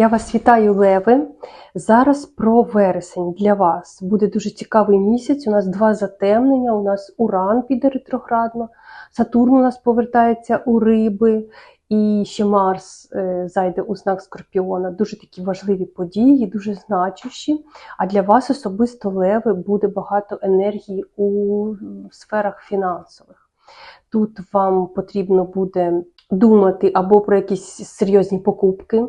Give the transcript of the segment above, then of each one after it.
Я вас вітаю, Леви. Зараз про вересень для вас буде дуже цікавий місяць. У нас два затемнення. У нас Уран піде ретроградно, Сатурн у нас повертається у риби, і ще Марс е, зайде у знак Скорпіона. Дуже такі важливі події, дуже значущі. А для вас особисто Леви буде багато енергії у сферах фінансових. Тут вам потрібно буде думати або про якісь серйозні покупки,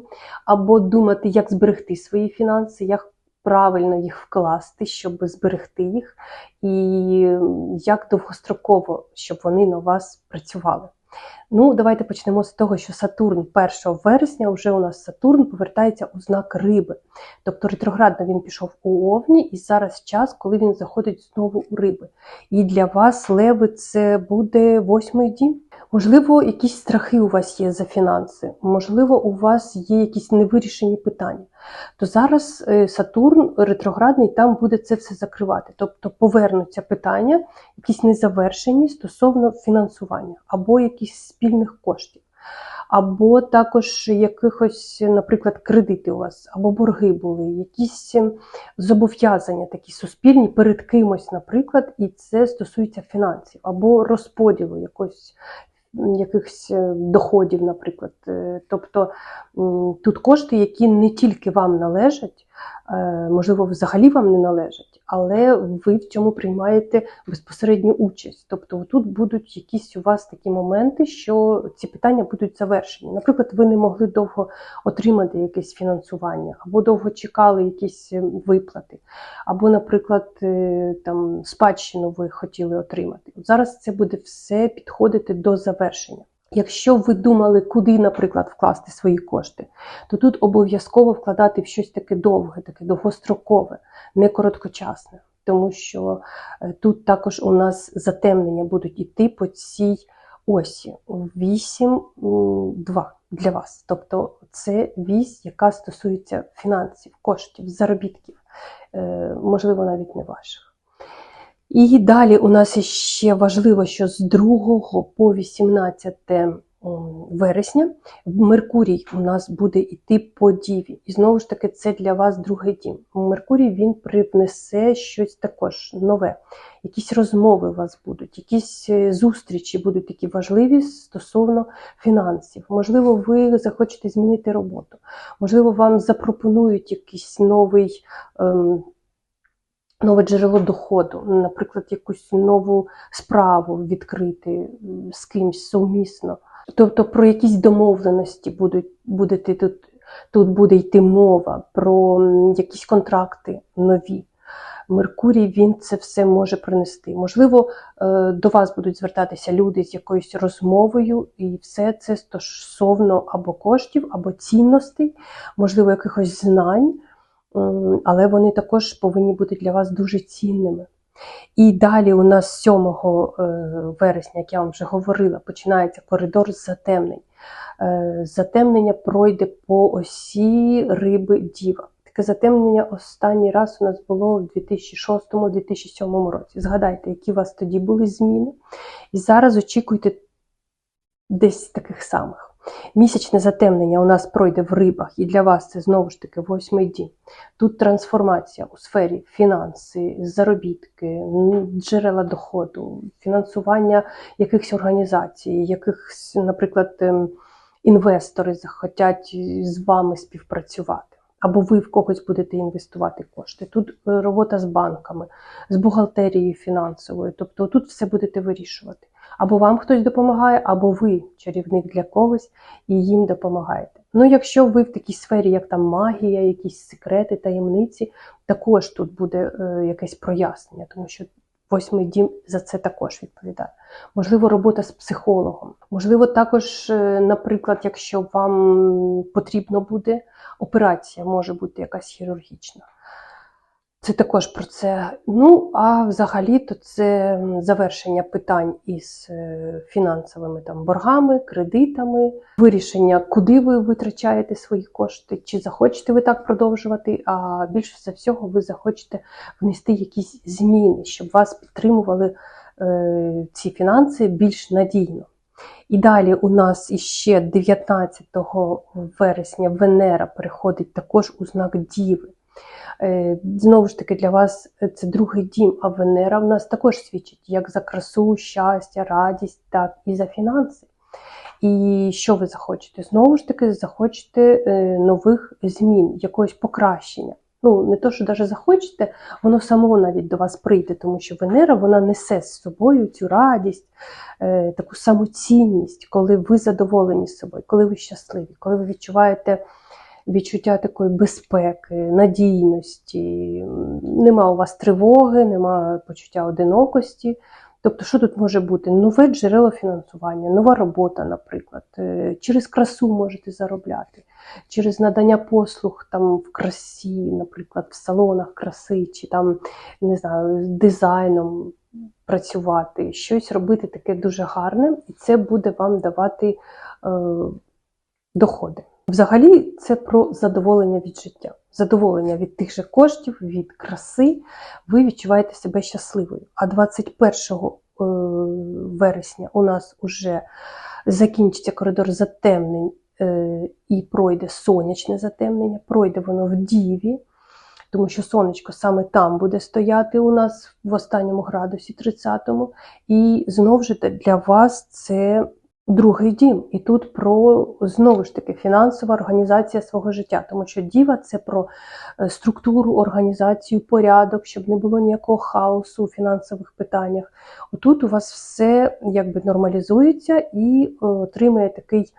або думати, як зберегти свої фінанси, як правильно їх вкласти, щоб зберегти їх, і як довгостроково, щоб вони на вас працювали. Ну, давайте почнемо з того, що Сатурн 1 вересня вже у нас Сатурн повертається у знак риби. Тобто ретроградно він пішов у Овні, і зараз час, коли він заходить знову у риби. І для вас, леви, це буде восьмий дім. Можливо, якісь страхи у вас є за фінанси, можливо, у вас є якісь невирішені питання. То зараз е, Сатурн ретроградний там буде це все закривати. Тобто повернуться питання, якісь незавершені стосовно фінансування або якихось спільних коштів. Або також якихось, наприклад, кредити у вас, або борги були, якісь ем, зобов'язання такі суспільні перед кимось, наприклад, і це стосується фінансів, або розподілу якось якихось е, доходів, наприклад. Е, Тобто тут кошти, які не тільки вам належать, можливо, взагалі вам не належать, але ви в цьому приймаєте безпосередню участь. Тобто тут будуть якісь у вас такі моменти, що ці питання будуть завершені. Наприклад, ви не могли довго отримати якесь фінансування, або довго чекали якісь е, виплати, або, наприклад, е, там спадщину ви хотіли отримати. От зараз це буде все підходити до завершення. Якщо ви думали, куди, наприклад, вкласти свої кошти, то тут обов'язково вкладати в щось таке довге, таке довгострокове, не короткочасне. Тому що е, тут також у нас затемнення будуть іти по цій осі 8-2 для вас. Тобто це вісь, яка стосується фінансів, коштів, заробітків, е, можливо, навіть не ваших. І далі у нас ще важливо, що з 2 по 18 вересня Меркурій у нас буде йти по Діві. І знову ж таки, це для вас другий дім. Меркурій він привнесе щось також нове. Якісь розмови у вас будуть, якісь е, зустрічі будуть такі важливі стосовно фінансів. Можливо, ви захочете змінити роботу. Можливо, вам запропонують якийсь новий. Ем, нове джерело доходу, наприклад, якусь нову справу відкрити з кимсь сумісно. Тобто про якісь домовленості будуть, будете тут, тут буде йти мова, про якісь контракти нові. Меркурій він це все може принести. Можливо, е, до вас будуть звертатися люди з якоюсь розмовою, і все це стосовно або коштів, або цінностей, можливо, якихось знань але вони також повинні бути для вас дуже цінними. І далі у нас 7 е, вересня, як я вам вже говорила, починається коридор затемнень. Е, затемнення пройде по осі риби Діва. Таке затемнення останній раз у нас було в 2006-2007 році. Згадайте, які у вас тоді були зміни. І зараз очікуйте десь таких самих. Місячне затемнення у нас пройде в рибах, і для вас це знову ж таки восьмий дім. Тут трансформація у сфері фінанси, заробітки, джерела доходу, фінансування якихось організацій, якихось, наприклад, ем, інвестори захотять з вами співпрацювати. Або ви в когось будете інвестувати кошти. Тут е, робота з банками, з бухгалтерією фінансовою. Тобто тут все будете вирішувати. Або вам хтось допомагає, або ви чарівник для когось і їм допомагаєте. Ну, якщо ви в такій сфері, як там магія, якісь секрети, таємниці, також тут буде е, якесь прояснення, тому що восьмий дім за це також відповідає. Можливо, робота з психологом. Можливо, також, е, наприклад, якщо вам потрібно буде операція, може бути якась хірургічна. Це також про це. Ну, а взагалі-то це завершення питань із е, фінансовими там боргами, кредитами, вирішення, куди ви витрачаєте свої кошти, чи захочете ви так продовжувати, а більше за всього ви захочете внести якісь зміни, щоб вас підтримували е, ці фінанси більш надійно. І далі у нас іще 19 вересня Венера переходить також у знак Діви. Е, Знову ж таки, для вас це другий дім, а Венера в нас також свідчить як за красу, щастя, радість, так і за фінанси. І що ви захочете? Знову ж таки, захочете е, нових змін, якогось покращення. Ну, не то, що навіть захочете, воно само навіть до вас прийде, тому що Венера вона несе з собою цю радість, е, таку самоцінність, коли ви задоволені собою, коли ви щасливі, коли ви відчуваєте відчуття такої безпеки, надійності, нема у вас тривоги, нема почуття одинокості. Тобто, що тут може бути? Нове джерело фінансування, нова робота, наприклад. Е, Через красу можете заробляти, через надання послуг там в красі, наприклад, в салонах краси, чи там не знаю, з дизайном працювати, щось робити таке дуже гарне, і це буде вам давати е, доходи. Взагалі, це про задоволення від життя, задоволення від тих же коштів, від краси. Ви відчуваєте себе щасливою. А 21 е, вересня у нас вже закінчиться коридор затемнень е, і пройде сонячне затемнення, пройде воно в Діві, тому що сонечко саме там буде стояти у нас в останньому градусі 30-му. І знову ж для вас це другий дім. І тут про знову ж таки фінансова організація свого життя, тому що діва це про е, структуру, організацію, порядок, щоб не було ніякого хаосу у фінансових питаннях. Отут у вас все якби нормалізується і е, отримує такий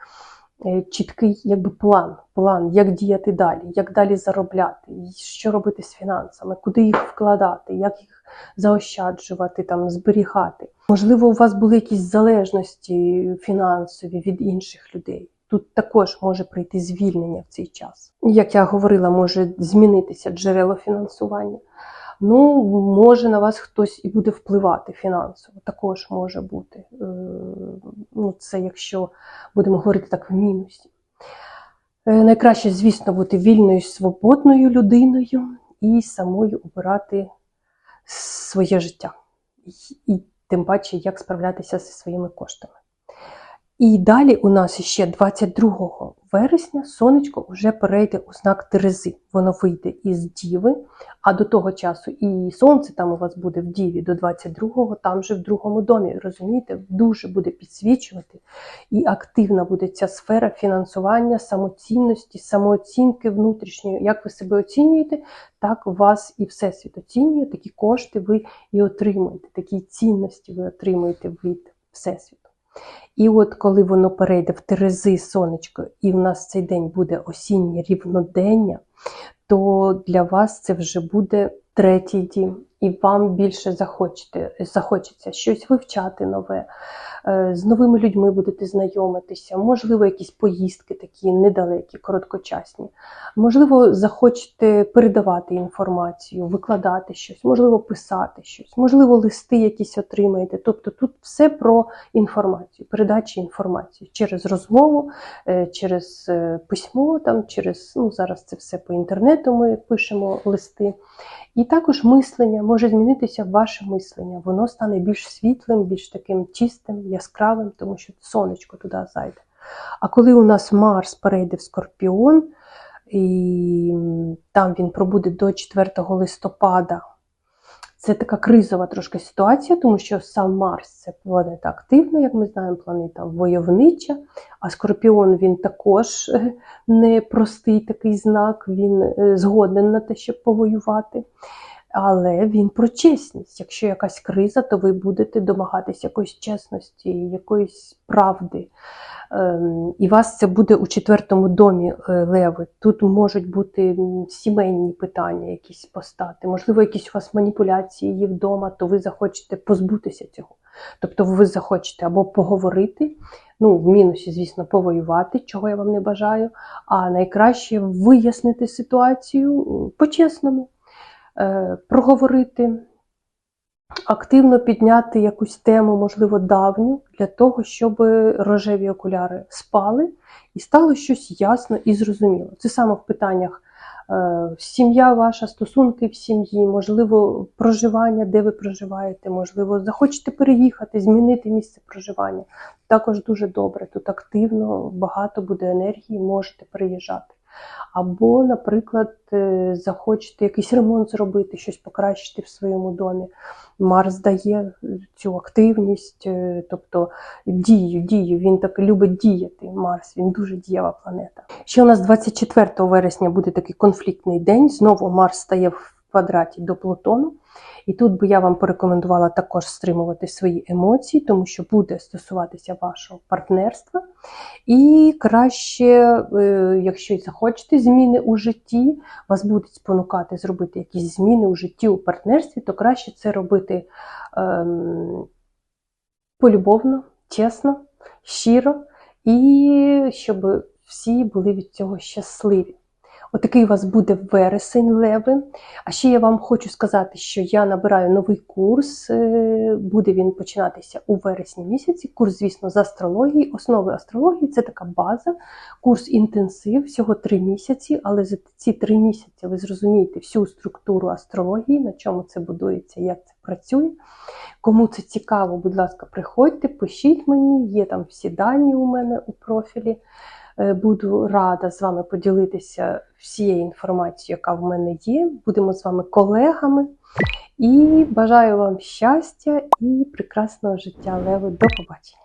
чіткий якби план, план, як діяти далі, як далі заробляти, що робити з фінансами, куди їх вкладати, як їх заощаджувати, там, зберігати. Можливо, у вас були якісь залежності фінансові від інших людей. Тут також може прийти звільнення в цей час. Як я говорила, може змінитися джерело фінансування. Ну, може на вас хтось і буде впливати фінансово, також може бути. Ну, це якщо будемо говорити так в мінусі. Е, Найкраще, звісно, бути вільною, свободною людиною і самою обирати своє життя. І, і тим паче, як справлятися зі своїми коштами. І далі у нас ще 22 вересня сонечко вже перейде у знак Терези. Воно вийде із Діви, а до того часу і сонце там у вас буде в Діві до 22-го, там же в другому домі. Розумієте, дуже буде підсвічувати і активна буде ця сфера фінансування, самоцінності, самооцінки внутрішньої. Як ви себе оцінюєте, так вас і всесвіт оцінює, такі кошти ви і отримуєте, такі цінності ви отримуєте від всесвіту. І от коли воно перейде в Терези сонечко, і в нас цей день буде осіннє рівнодення, то для вас це вже буде третій дім, і вам більше захочете, захочеться щось вивчати нове, е, з новими людьми будете знайомитися, можливо, якісь поїздки такі недалекі, короткочасні. Можливо, захочете передавати інформацію, викладати щось, можливо, писати щось, можливо, листи якісь отримаєте. Тобто тут все про інформацію, передачі інформації через розмову, е, через е, письмо, там, через ну, зараз це все по інтернету. Ми пишемо листи. І також мислення може змінитися ваше мислення. Воно стане більш світлим, більш таким чистим, яскравим, тому що сонечко туди зайде. А коли у нас Марс перейде в Скорпіон, і там він пробуде до 4 листопада. Це така кризова трошки ситуація, тому що сам Марс це планета активна, як ми знаємо, планета войовнича, а Скорпіон він також е, непростий такий знак, він е, згоден на те, щоб повоювати. Але він про чесність. Якщо якась криза, то ви будете домагатися якоїсь чесності, якоїсь правди. Ем, І вас це буде у четвертому домі е, леви. Тут можуть бути сімейні питання, якісь постати, можливо, якісь у вас маніпуляції є вдома, то ви захочете позбутися цього. Тобто ви захочете або поговорити, ну, в мінусі, звісно, повоювати, чого я вам не бажаю, а найкраще вияснити ситуацію по-чесному, проговорити, активно підняти якусь тему, можливо, давню, для того, щоб рожеві окуляри спали і стало щось ясно і зрозуміло. Це саме в питаннях е, сім'я ваша, стосунки в сім'ї, можливо, проживання, де ви проживаєте, можливо, захочете переїхати, змінити місце проживання. Також дуже добре. Тут активно багато буде енергії, можете переїжджати. Або, наприклад, е, захочете якийсь ремонт зробити, щось покращити в своєму домі. Марс дає цю активність, е, тобто дію, дію. Він так любить діяти. Марс, він дуже дієва планета. Ще у нас 24 вересня буде такий конфліктний день. Знову Марс стає в квадраті до Плутону. І тут би я вам порекомендувала також стримувати свої емоції, тому що буде стосуватися вашого партнерства. І краще, е, якщо захочете зміни у житті, вас будуть спонукати зробити якісь зміни у житті у партнерстві, то краще це робити ем, полюбовно, чесно, щиро, і щоб всі були від цього щасливі. Отакий у вас буде вересень леви. А ще я вам хочу сказати, що я набираю новий курс. е, Буде він починатися у вересні місяці. Курс, звісно, з астрології, основи астрології це така база, курс інтенсив, всього три місяці. Але за ці три місяці ви зрозумієте всю структуру астрології, на чому це будується, як це працює. Кому це цікаво, будь ласка, приходьте, пишіть мені, є там всі дані у мене у профілі. Е, Буду рада з вами поділитися всією інформацією, яка в мене є. Будемо з вами колегами. І бажаю вам щастя і прекрасного життя, Леви. До побачення!